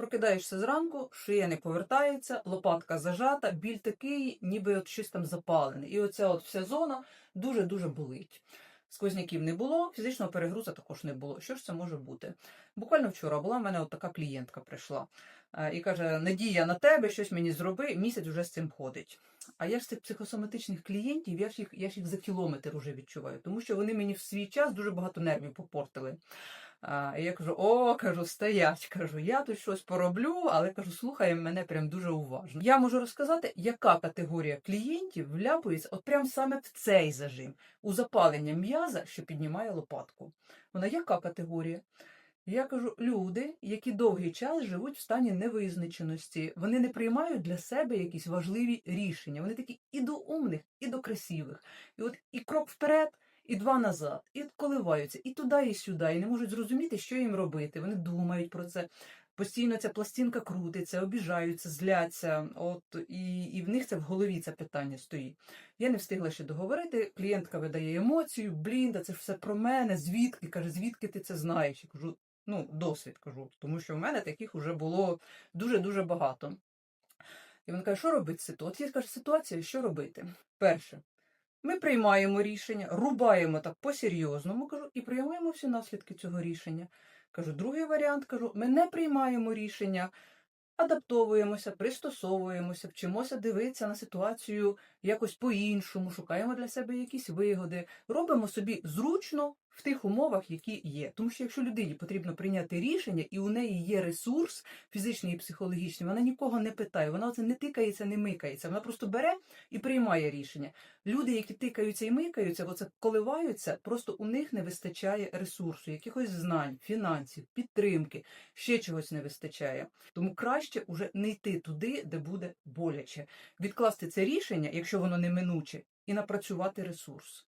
Прокидаєшся зранку, шия не повертається, лопатка зажата, біль такий, ніби от щось там запалене. І оця от вся зона дуже-дуже болить. Сквозняків не було, фізичного перегрузу також не було. Що ж це може бути? Буквально вчора була в мене от така клієнтка прийшла е, і каже: Надія на тебе, щось мені зроби, місяць вже з цим ходить. А я ж цих психосоматичних клієнтів, я ж їх, я ж їх за кілометр уже відчуваю, тому що вони мені в свій час дуже багато нервів попортили. А, і я кажу: о, кажу, стоять, кажу, я тут щось пороблю, але кажу, слухай мене прям дуже уважно. Я можу розказати, яка категорія клієнтів вляпується от прям саме в цей зажим, у запалення м'яза, що піднімає лопатку. Вона яка категорія? Я кажу, люди, які довгий час живуть в стані невизначеності, вони не приймають для себе якісь важливі рішення. Вони такі і до умних, і до красивих. І от і крок вперед, і два назад, і коливаються, і туди, і сюди, і не можуть зрозуміти, що їм робити. Вони думають про це. Постійно ця пластинка крутиться, обіжаються, зляться. От і, і в них це в голові це питання стоїть. Я не встигла ще договорити. Клієнтка видає емоцію, блін, да це ж все про мене. Звідки каже, звідки ти це знаєш? Я кажу, ну, досвід кажу, тому що в мене таких вже було дуже-дуже багато. І він каже, що робити з ситуацією? От каже, ситуація, що робити? Перше, ми приймаємо рішення, рубаємо так по-серйозному, кажу, і приймаємо всі наслідки цього рішення. Кажу, другий варіант, кажу, ми не приймаємо рішення, адаптовуємося, пристосовуємося, вчимося дивитися на ситуацію якось по-іншому, шукаємо для себе якісь вигоди, робимо собі зручно в тих умовах, які є. Тому що якщо людині потрібно прийняти рішення, і у неї є ресурс фізичний і психологічний, вона нікого не питає, вона оце не тикається, не микається. Вона просто бере і приймає рішення. Люди, які тикаються і микаються, оце коливаються, просто у них не вистачає ресурсу, якихось знань, фінансів, підтримки, ще чогось не вистачає. Тому краще уже не йти туди, де буде боляче, відкласти це рішення, якщо воно неминуче, і напрацювати ресурс.